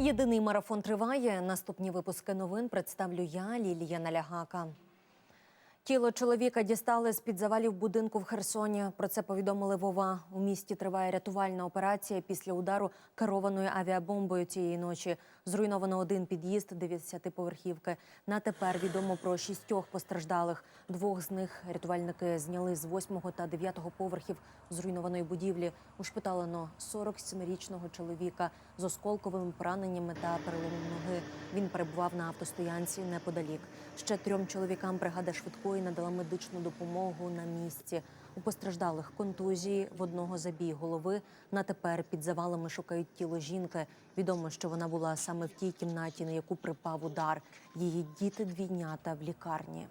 Єдиний марафон триває. Наступні випуски новин представлю я, Лілія Налягака. Тіло чоловіка дістали з під завалів будинку в Херсоні. Про це повідомили Вова. У місті триває рятувальна операція після удару керованою авіабомбою цієї ночі. Зруйновано один під'їзд 90-поверхівки. На тепер відомо про шістьох постраждалих. Двох з них рятувальники зняли з 8-го та 9-го поверхів зруйнованої будівлі. Ушпиталено 47-річного чоловіка з осколковими пораненнями та переломом ноги. Він перебував на автостоянці неподалік. Ще трьом чоловікам бригада швидкої надала медичну допомогу на місці. У постраждалих контузії в одного забій голови. На тепер під завалами шукають тіло жінки. Відомо, що вона була саме в тій кімнаті, на яку припав удар. Її діти двійнята в лікарні.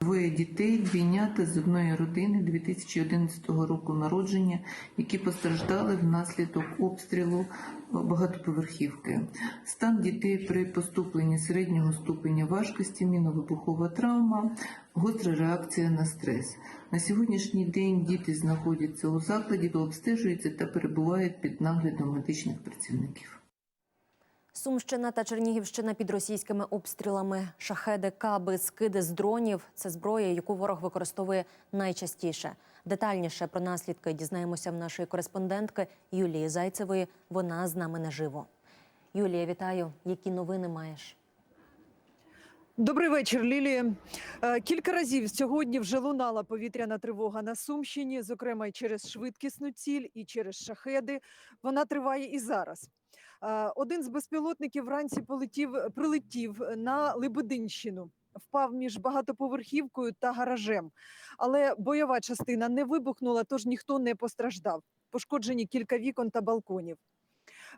Двоє дітей, двійнята з одної родини 2011 року народження, які постраждали внаслідок обстрілу багатоповерхівки. Стан дітей при поступленні середнього ступеня важкості, міновибухова травма, гостра реакція на стрес. На сьогоднішній день діти знаходяться у закладі, обстежуються та перебувають під наглядом медичних працівників. Сумщина та Чернігівщина під російськими обстрілами. Шахеди, каби, скиди з дронів це зброя, яку ворог використовує найчастіше. Детальніше про наслідки дізнаємося в нашої кореспондентки Юлії Зайцевої. Вона з нами наживо. Юлія, вітаю. Які новини маєш? Добрий вечір, Лілія. Е, Кілька разів сьогодні вже лунала повітряна тривога на Сумщині, зокрема і через швидкісну ціль, і через шахеди. Вона триває і зараз. Е, Один з безпілотників вранці полетів, прилетів на Лебединщину. Впав між багатоповерхівкою та гаражем, але бойова частина не вибухнула, тож ніхто не постраждав. Пошкоджені кілька вікон та балконів.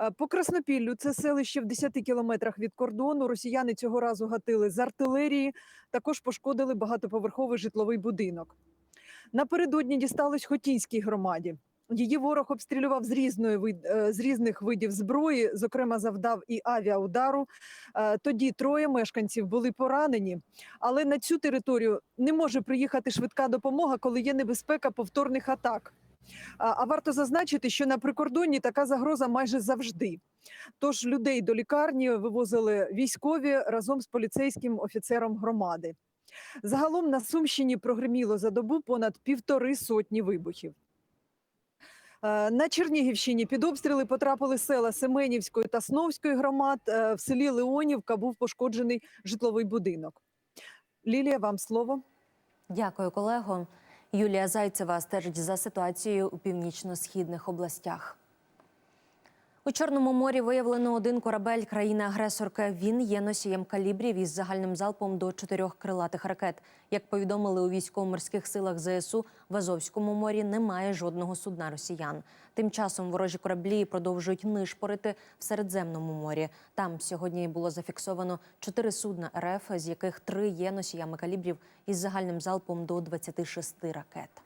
Е, По Краснопіллю це селище в 10 кілометрах від кордону. Росіяни цього разу гатили з артилерії. Також пошкодили багатоповерховий житловий будинок. Напередодні дісталось Хотінській громаді. Її ворог обстрілював з різної е, з різних видів зброї, зокрема, завдав і авіаудару. Е, Тоді троє мешканців були поранені, але на цю територію не може приїхати швидка допомога, коли є небезпека повторних атак. А варто зазначити, що на прикордонні така загроза майже завжди. Тож людей до лікарні вивозили військові разом з поліцейським офіцером громади. Загалом на Сумщині прогреміло за добу понад півтори сотні вибухів. Е, На Чернігівщині під обстріли потрапили села Семенівської та Сновської громад. Е, В селі Леонівка був пошкоджений житловий будинок. Лілія, вам слово. Дякую, колего. Юлія Зайцева стежить за ситуацією у північно-східних областях. У Чорному морі виявлено один корабель країни-агресорки. Він є носієм калібрів із загальним залпом до чотирьох крилатих ракет. Як повідомили у військово-морських силах ЗСУ, в Азовському морі немає жодного судна росіян. Тим часом ворожі кораблі продовжують нишпорити в Середземному морі. Там сьогодні було зафіксовано чотири судна РФ, з яких три є носіями калібрів із загальним залпом до 26 ракет.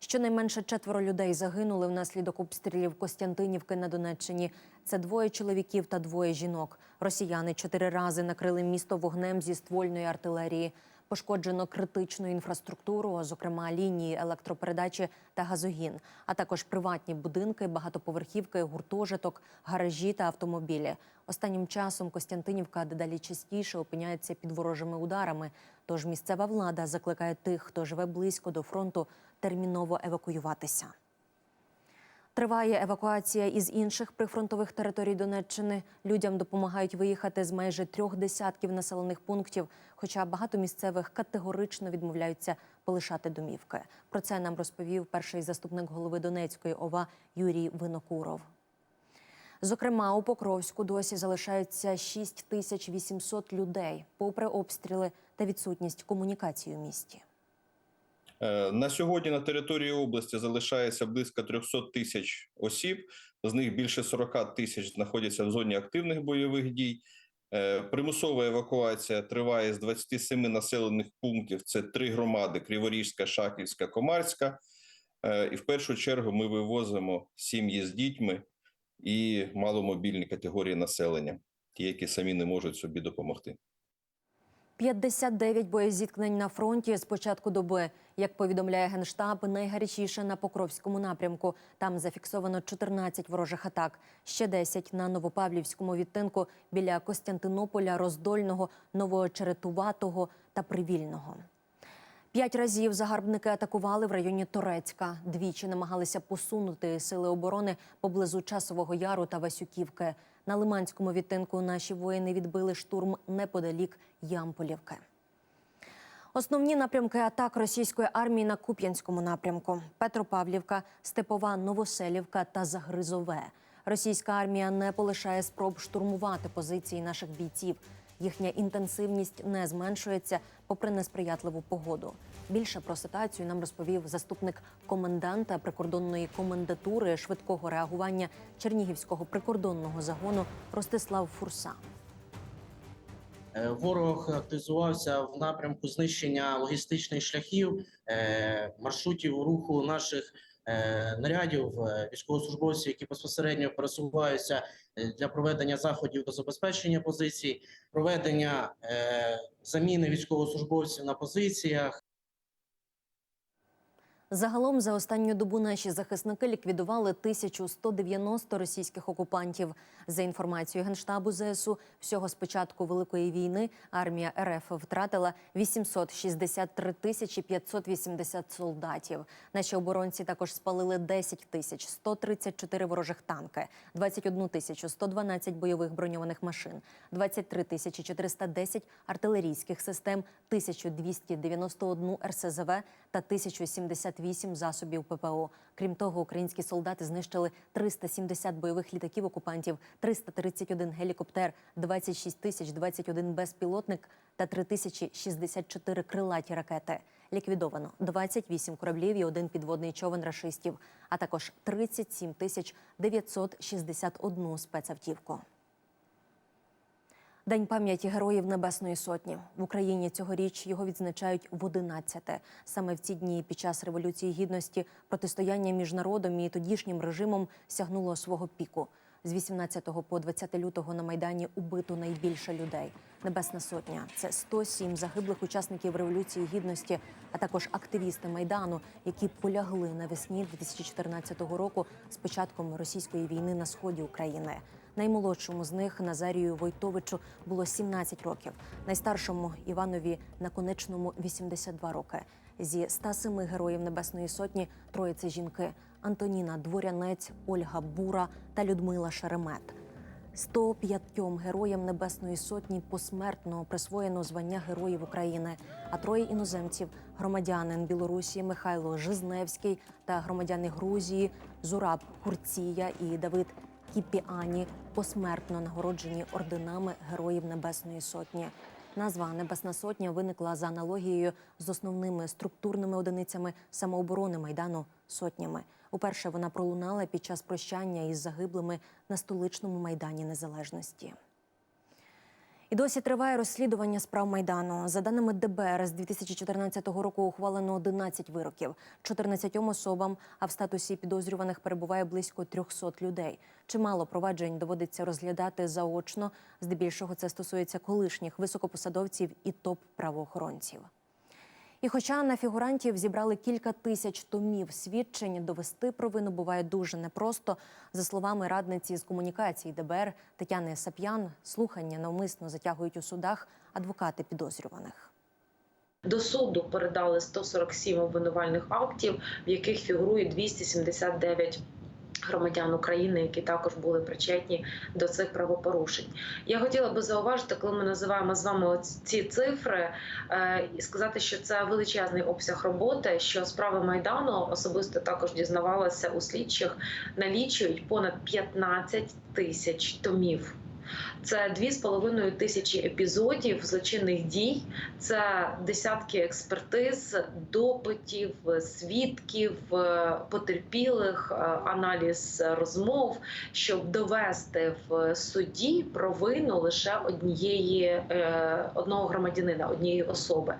Щонайменше четверо людей загинули внаслідок обстрілів Костянтинівки на Донеччині. Це двоє чоловіків та двоє жінок. Росіяни чотири рази накрили місто вогнем зі ствольної артилерії. Пошкоджено критичну інфраструктуру, зокрема лінії електропередачі та газогін, а також приватні будинки, багатоповерхівки, гуртожиток, гаражі та автомобілі. Останнім часом Костянтинівка дедалі частіше опиняється під ворожими ударами. Тож місцева влада закликає тих, хто живе близько до фронту, терміново евакуюватися. Триває евакуація із інших прифронтових територій Донеччини. Людям допомагають виїхати з майже трьох десятків населених пунктів, хоча багато місцевих категорично відмовляються полишати домівки. Про це нам розповів перший заступник голови Донецької ОВА Юрій Винокуров. Зокрема, у Покровську досі залишається 6800 людей, попри обстріли та відсутність комунікації у місті. Е, На сьогодні на території області залишається близько 300 тисяч осіб. З них більше 40 тисяч знаходяться в зоні активних бойових дій. Е, Примусова евакуація триває з 27 населених пунктів. Це три громади: Криворіжська, Шахівська, Комарська. Е, І в першу чергу ми вивозимо сім'ї з дітьми і маломобільні категорії населення, ті, які самі не можуть собі допомогти. 59 боєзіткнень на фронті з початку доби. Як повідомляє Генштаб, найгарячіше на Покровському напрямку. Там зафіксовано 14 ворожих атак, ще 10 на Новопавлівському відтинку біля Костянтинополя, Роздольного, Новоочеретуватого та Привільного. П'ять разів загарбники атакували в районі Торецька. Двічі намагалися посунути сили оборони поблизу Часового Яру та Васюківки. На Лиманському відтинку наші воїни відбили штурм неподалік Ямполівки. Основні напрямки атак російської армії на Куп'янському напрямку: Петропавлівка, Степова, Новоселівка та Загризове. Російська армія не полишає спроб штурмувати позиції наших бійців. Їхня інтенсивність не зменшується попри несприятливу погоду. Більше про ситуацію нам розповів заступник коменданта прикордонної комендатури швидкого реагування Чернігівського прикордонного загону Ростислав Фурса. Е, Ворог активізувався в напрямку знищення логістичних шляхів, е, маршрутів руху наших нарядів, е, військовослужбовців, які безпосередньо пересуваються е, для проведення заходів до забезпечення позицій, проведення е, заміни військовослужбовців на позиціях. Загалом за останню добу наші захисники ліквідували 1190 російських окупантів. За інформацією генштабу ЗСУ, всього з початку великої війни армія РФ втратила 863 тисячі 580 солдатів. Наші оборонці також спалили 10 тисяч 134 ворожих танки, 21 тисячу 112 бойових броньованих машин, 23 тисячі 410 артилерійських систем, 1291 РСЗВ та 1078 засобів ППО. Крім того, українські солдати знищили 370 бойових літаків окупантів, 331 гелікоптер, 26 тисяч 21 безпілотник та 3064 крилаті ракети. Ліквідовано 28 кораблів і один підводний човен рашистів, а також 37 тисяч 961 спецавтівку. День пам'яті героїв Небесної Сотні в Україні цьогоріч його відзначають в 11-те. Саме в ці дні під час революції гідності протистояння між народом і тодішнім режимом сягнуло свого піку. З 18 по 20 лютого на майдані убито найбільше людей. Небесна сотня це 107 загиблих учасників революції гідності, а також активісти майдану, які полягли навесні 2014 року з початком російської війни на сході України. Наймолодшому з них Назарію Войтовичу було 17 років, найстаршому Іванові Наконечному 82 роки. Зі 107 героїв Небесної Сотні троє це жінки: Антоніна Дворянець, Ольга Бура та Людмила Шеремет. 105 героям Небесної Сотні посмертно присвоєно звання Героїв України, а троє іноземців громадянин Білорусі Михайло Жизневський та громадяни Грузії Зураб Курція і Давид Кіпіані посмертно нагороджені орденами Героїв Небесної Сотні. Назва Небесна Сотня виникла за аналогією з основними структурними одиницями самооборони майдану сотнями. Уперше вона пролунала під час прощання із загиблими на столичному майдані Незалежності. І досі триває розслідування справ майдану. За даними ДБР, з 2014 року ухвалено 11 вироків, 14 особам, а в статусі підозрюваних перебуває близько 300 людей. Чимало проваджень доводиться розглядати заочно. Здебільшого це стосується колишніх високопосадовців і топ-правоохоронців. І хоча на фігурантів зібрали кілька тисяч томів свідчень, довести провину буває дуже непросто. За словами радниці з комунікації ДБР Тетяни Сап'ян, слухання навмисно затягують у судах адвокати підозрюваних. До суду передали 147 обвинувальних актів, в яких фігурує 279 громадян України, які також були причетні до цих правопорушень. Я хотіла би зауважити, коли ми називаємо з вами ці цифри, е, і сказати, що це величезний обсяг роботи. Що справи майдану особисто також дізнавалася у слідчих, налічують понад 15 тисяч томів. Це 2,5 тисячі епізодів злочинних дій, це десятки експертиз, допитів, свідків, е, потерпілих, е, аналіз розмов, щоб довести в суді провину лише однієї е, одного громадянина, однієї особи,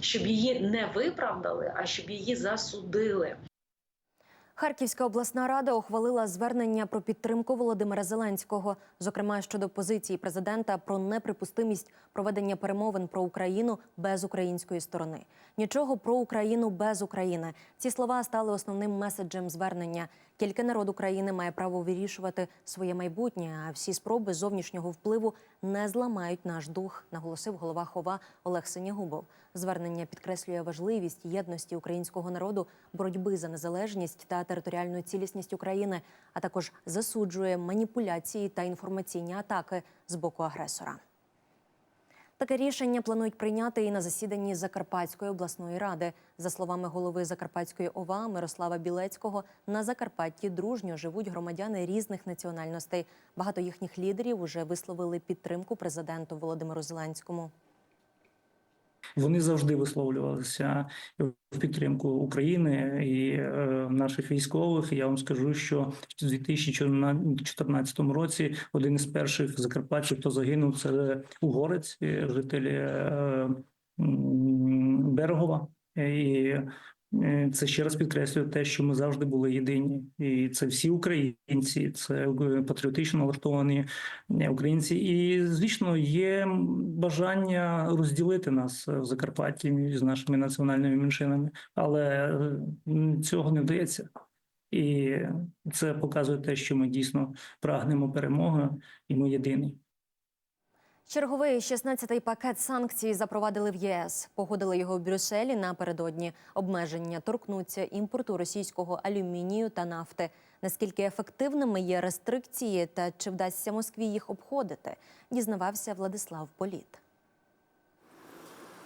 щоб її не виправдали, а щоб її засудили. Харківська обласна рада ухвалила звернення про підтримку Володимира Зеленського, зокрема щодо позиції президента про неприпустимість проведення перемовин про Україну без української сторони. Нічого про Україну без України. Ці слова стали основним меседжем звернення. Тільки народ України має право вирішувати своє майбутнє. А всі спроби зовнішнього впливу не зламають наш дух, наголосив голова хова Олег Синягубов. Звернення підкреслює важливість єдності українського народу, боротьби за незалежність та територіальну цілісність України, а також засуджує маніпуляції та інформаційні атаки з боку агресора. Таке рішення планують прийняти і на засіданні Закарпатської обласної ради. За словами голови Закарпатської ОВА Мирослава Білецького, на Закарпатті дружньо живуть громадяни різних національностей. Багато їхніх лідерів уже висловили підтримку президенту Володимиру Зеленському. Вони завжди висловлювалися в підтримку України і е, наших військових. Я вам скажу, що в 2014 році один із перших закарпатців, хто загинув, це угорець, е, житель е, Берегова. І це ще раз підкреслює те, що ми завжди були єдині, і це всі українці, це е, патріотично налаштовані е, українці. І звісно, є бажання розділити нас е, в Закарпатті з нашими національними меншинами, але е, цього не вдається. І це показує те, що ми дійсно прагнемо перемоги, і ми єдині. Черговий 16-й пакет санкцій запровадили в ЄС. Погодили його в Брюсселі напередодні. Обмеження торкнуться імпорту російського алюмінію та нафти. Наскільки ефективними є рестрикції та чи вдасться Москві їх обходити, дізнавався Владислав Політ.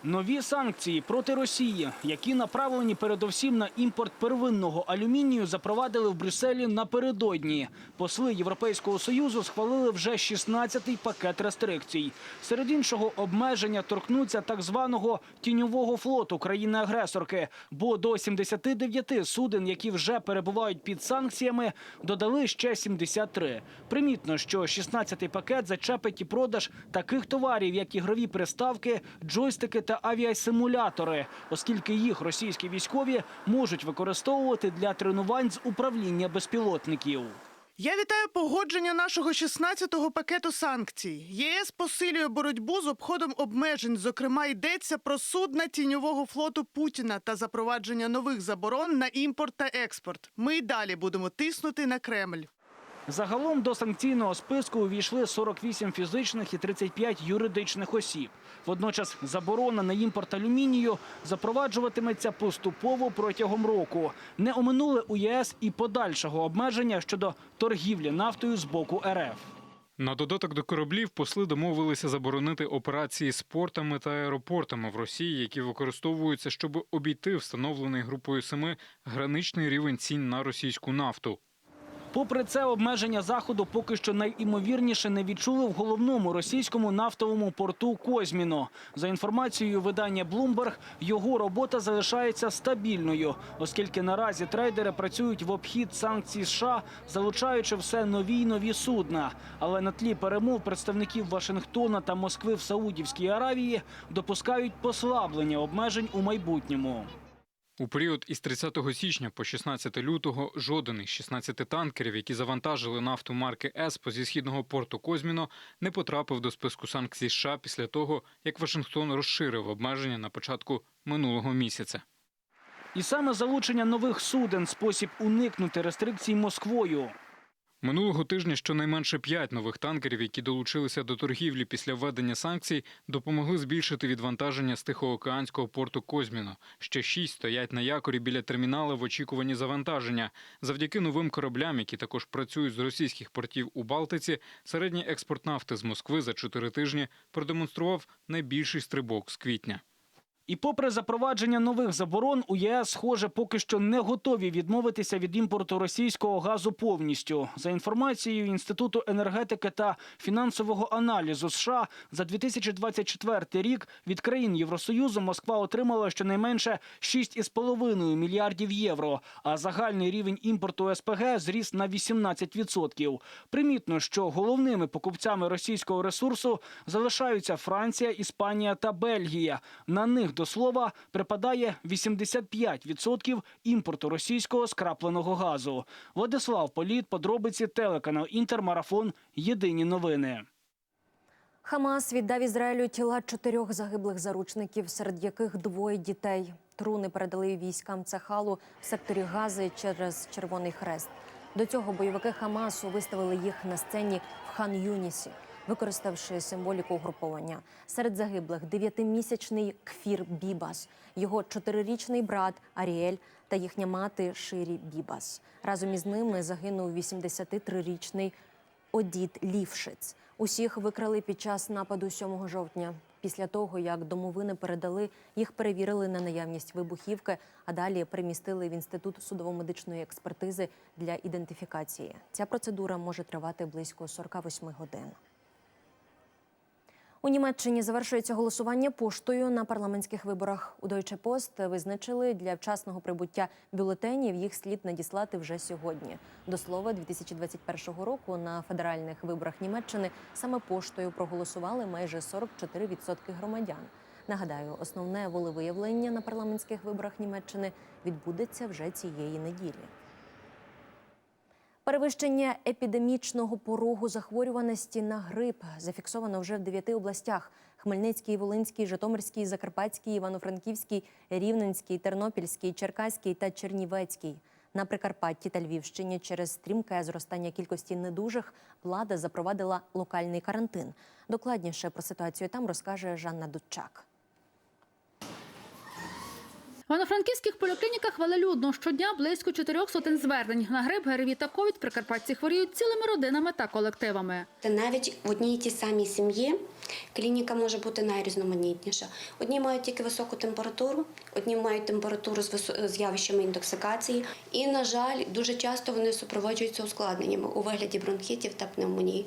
Нові санкції проти Росії, які направлені передовсім на імпорт первинного алюмінію, запровадили в Брюсселі напередодні. Посли Європейського союзу схвалили вже 16-й пакет рестрикцій. Серед іншого, обмеження торкнуться так званого тіньового флоту країни-агресорки. Бо до 79 суден, які вже перебувають під санкціями, додали ще 73. Примітно, що 16-й пакет зачепить і продаж таких товарів, як ігрові приставки, джойстики та авіасимулятори, оскільки їх російські військові можуть використовувати для тренувань з управління безпілотників. Я вітаю погодження нашого 16-го пакету санкцій. ЄС посилює боротьбу з обходом обмежень. Зокрема, йдеться про судна тіньового флоту Путіна та запровадження нових заборон на імпорт та експорт. Ми й далі будемо тиснути на Кремль. Загалом до санкційного списку увійшли 48 фізичних і 35 юридичних осіб. Водночас заборона на імпорт алюмінію запроваджуватиметься поступово протягом року. Не оминули у ЄС і подальшого обмеження щодо торгівлі нафтою з боку РФ. На додаток до кораблів посли домовилися заборонити операції з портами та аеропортами в Росії, які використовуються, щоб обійти встановлений групою семи граничний рівень цін на російську нафту. Попри це, обмеження заходу поки що найімовірніше не відчули в головному російському нафтовому порту Козьміно. За інформацією видання Bloomberg, його робота залишається стабільною, оскільки наразі трейдери працюють в обхід санкцій США, залучаючи все нові й нові судна. Але на тлі перемов представників Вашингтона та Москви в Саудівській Аравії допускають послаблення обмежень у майбутньому. У період із 30 січня по 16 лютого жоден із 16 танкерів, які завантажили нафту марки Еспо зі східного порту Козьміно, не потрапив до списку санкцій США після того, як Вашингтон розширив обмеження на початку минулого місяця. І саме залучення нових суден спосіб уникнути рестрикцій Москвою. Минулого тижня щонайменше п'ять нових танкерів, які долучилися до торгівлі після введення санкцій, допомогли збільшити відвантаження з Тихоокеанського порту Козьміно. Ще шість стоять на якорі біля терміналу в очікуванні завантаження. Завдяки новим кораблям, які також працюють з російських портів у Балтиці, середній експорт нафти з Москви за чотири тижні продемонстрував найбільший стрибок з квітня. І попри запровадження нових заборон, у ЄС, схоже, поки що не готові відмовитися від імпорту російського газу повністю. За інформацією Інституту енергетики та фінансового аналізу США, за 2024 рік від країн Євросоюзу Москва отримала щонайменше 6,5 мільярдів євро, а загальний рівень імпорту СПГ зріс на 18%. Примітно, що головними покупцями російського ресурсу залишаються Франція, Іспанія та Бельгія. На них до слова припадає 85% імпорту російського скрапленого газу. Владислав Політ, подробиці телеканал Інтермарафон. Єдині новини. Хамас віддав Ізраїлю тіла чотирьох загиблих заручників, серед яких двоє дітей. Труни передали військам Цахалу в секторі Гази через Червоний Хрест. До цього бойовики Хамасу виставили їх на сцені в хан Юнісі, використавши символіку угруповання. Серед загиблих дев'ятимісячний Кфір Бібас, його чотирирічний брат Аріель та їхня мати Ширі Бібас. Разом із ними загинув 83-річний Одіт Лівшиц. Усіх викрали під час нападу 7 жовтня. Після того, як домовини передали, їх перевірили на наявність вибухівки, а далі перемістили в інститут судово-медичної експертизи для ідентифікації. Ця процедура може тривати близько 48 годин. У Німеччині завершується голосування поштою на парламентських виборах. У Deutsche Post визначили для вчасного прибуття бюлетенів їх слід надіслати вже сьогодні. До слова, 2021 року на федеральних виборах Німеччини саме поштою проголосували майже 44% громадян. Нагадаю, основне волевиявлення на парламентських виборах Німеччини відбудеться вже цієї неділі. Перевищення епідемічного порогу захворюваності на грип зафіксовано вже в дев'яти областях: Хмельницькій, Волинській, Житомирській, Закарпатській, Івано-Франківській, Рівненській, Тернопільській, Черкаській та Чернівецькій. На Прикарпатті та Львівщині через стрімке зростання кількості недужих влада запровадила локальний карантин. Докладніше про ситуацію там розкаже Жанна Дудчак. В Івано-Франківських поліклініках велелюдно щодня близько чотирьох сотень звернень. На грип, ГРВІ та ковід прикарпатці хворіють цілими родинами та колективами. Та навіть в одній тій самій сім'ї клініка може бути найрізноманітніша. Одні мають тільки високу температуру, одні мають температуру з явищами інтоксикації. І, на жаль, дуже часто вони супроводжуються ускладненнями у вигляді бронхітів та пневмонії.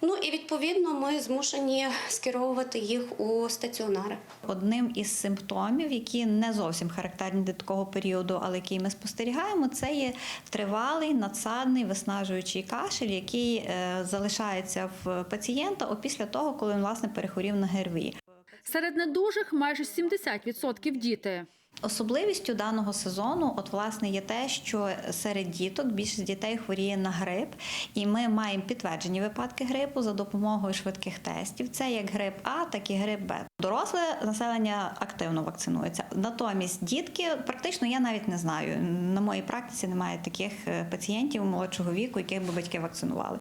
Ну і відповідно ми змушені скеровувати їх у стаціонари. Одним із симптомів, які не зовсім характерні для такого періоду, але який ми спостерігаємо, це є тривалий надсадний виснажуючий кашель, який е, залишається в пацієнта опісля того, коли він власне перехворів на ГРВІ. Серед недужих майже 70% діти. Особливістю даного сезону, от власне, є те, що серед діток більшість дітей хворіє на грип, і ми маємо підтверджені випадки грипу за допомогою швидких тестів. Це як грип А, так і грип Б. Доросле населення активно вакцинується. Натомість дітки практично я навіть не знаю. На моїй практиці немає таких е, пацієнтів молодшого віку, яких би батьки вакцинували.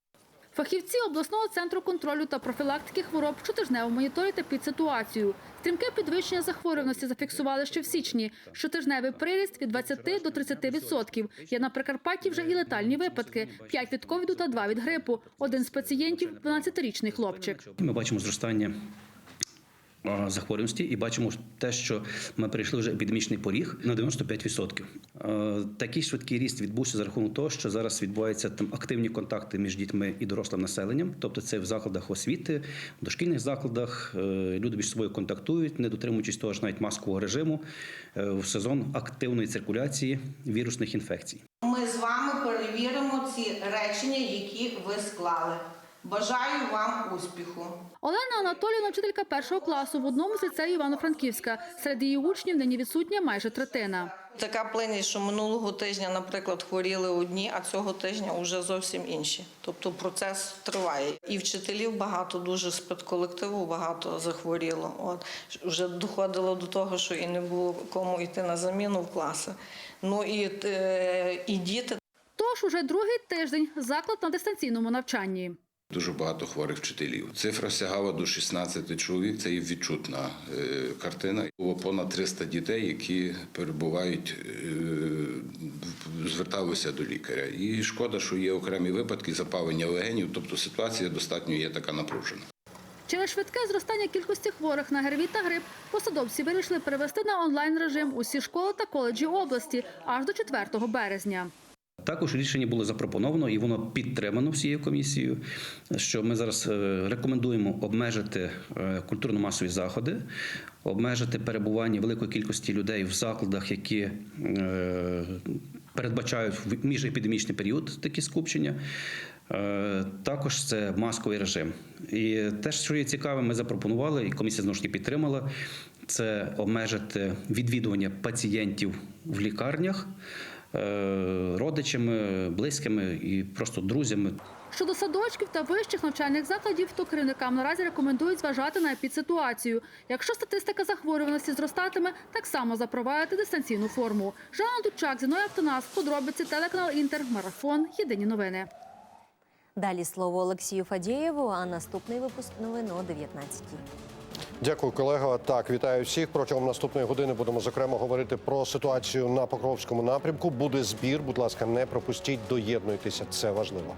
Фахівці обласного центру контролю та профілактики хвороб щотижнево моніторять під ситуацію. Стрімке підвищення захворюваності зафіксували ще в січні. Щотижневий приріст від 20 до 30 відсотків. Є на Прикарпатті вже і летальні випадки: 5 від ковіду та 2 від грипу. Один з пацієнтів – 12-річний хлопчик. Ми бачимо зростання захворюваності і бачимо те, що ми перейшли вже епідемічний поріг на 95%. Е, Такий швидкий ріст відбувся за рахунок того, що зараз відбуваються там активні контакти між дітьми і дорослим населенням, тобто це в закладах освіти, в дошкільних закладах. е, Люди між собою контактують, не дотримуючись того ж навіть маскового режиму е, в сезон активної циркуляції вірусних інфекцій. Ми з вами перевіримо ці речення, які ви склали. Бажаю вам успіху. Олена Анатоліївна, вчителька першого класу в одному з ліцеїв Івано-Франківська. Серед її учнів нині відсутня майже третина. Така плинність, що минулого тижня, наприклад, хворіли одні, а цього тижня вже зовсім інші. Тобто процес триває. І вчителів багато дуже з підколективу багато захворіло. От вже доходило до того, що і не було кому йти на заміну в класи. Ну і, е, і діти Тож уже другий тиждень заклад на дистанційному навчанні. Дуже багато хворих вчителів. Цифра сягала до 16 чоловік. Це є відчутна е, картина. Було понад 300 дітей, які перебувають, е, зверталися до лікаря. І шкода, що є окремі випадки запалення легенів. Тобто ситуація достатньо є така напружена. Через швидке зростання кількості хворих на ГРВІ та грип посадовці вирішили перевести на онлайн режим усі школи та коледжі області аж до 4 березня. Також рішення було запропоновано і воно підтримано всією комісією. Що ми зараз е, рекомендуємо обмежити е, культурно-масові заходи, обмежити перебування великої кількості людей в закладах, які е, передбачають в міжепідемічний період такі скупчення. Також це масковий режим. І те, що є цікаве, ми запропонували, і комісія знову ж таки підтримала це обмежити відвідування пацієнтів в лікарнях родичами, близькими і просто друзями. Щодо садочків та вищих навчальних закладів, то керівникам наразі рекомендують зважати на епідситуацію. Якщо статистика захворюваності зростатиме, так само запровадити дистанційну форму. Жанна Дучак, Зіною Автонас, подробиці, телеканал Інтер, Марафон, Єдині новини. Далі слово Олексію Фадєєву, а наступний випуск новин о 19-й. Дякую, колего. Так, вітаю всіх. Протягом наступної години будемо зокрема говорити про ситуацію на Покровському напрямку. Буде збір. Будь ласка, не пропустіть, доєднуйтеся. Це важливо.